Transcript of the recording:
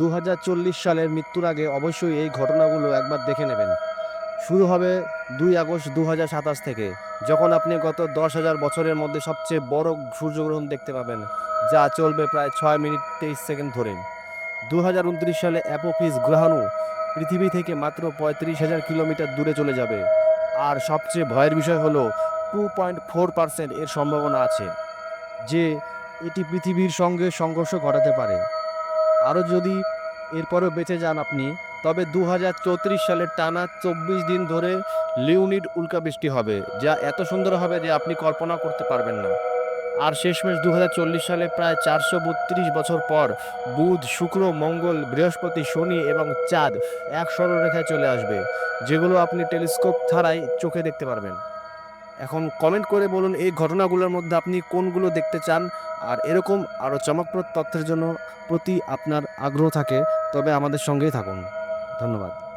দু হাজার চল্লিশ সালের মৃত্যুর আগে অবশ্যই এই ঘটনাগুলো একবার দেখে নেবেন। শুরু হবে দুই আগস্ট দু হাজার সাতাশ থেকে, যখন আপনি গত দশ হাজার বছরের মধ্যে সবচেয়ে বড় সূর্যগ্রহণ দেখতে পাবেন, যা চলবে প্রায় ছয় মিনিট তেইশ সেকেন্ড ধরে। দু হাজার উনত্রিশ সালে অ্যাপোফিস গ্রহাণু পৃথিবী থেকে মাত্র পঁয়ত্রিশ হাজার কিলোমিটার দূরে চলে যাবে। আর সবচেয়ে ভয়ের বিষয় হলো, টু পয়েন্ট ফোর পার্সেন্ট এর সম্ভাবনা আছে, যে এটি পৃথিবীর সঙ্গে সংঘর্ষ ঘটাতে পারে। আরও যদি এরপরেও বেঁচে যান আপনি, তবে দু হাজার চৌত্রিশ সালের টানা চব্বিশ দিন ধরে লিউনিড উল্কাবৃষ্টি হবে, যা এত সুন্দর হবে যে আপনি কল্পনা করতে পারবেন না। আর শেষমেশ দু হাজার চল্লিশ সালে প্রায় চারশো বত্রিশ বছর পর বুধ, শুক্র, মঙ্গল, বৃহস্পতি, শনি এবং চাঁদ এক সরলরেখায় চলে আসবে, যেগুলো আপনি টেলিস্কোপ ছাড়াই চোখে দেখতে পারবেন। এখন কমেন্ট করে বলুন এই ঘটনাগুলোর মধ্যে আপনি কোনগুলো দেখতে চান? আর এরকম আরও চমকপ্রদ তথ্যের জন্য প্রতি আপনার আগ্রহ থাকে, তবে আমাদের সঙ্গেই থাকুন। ধন্যবাদ।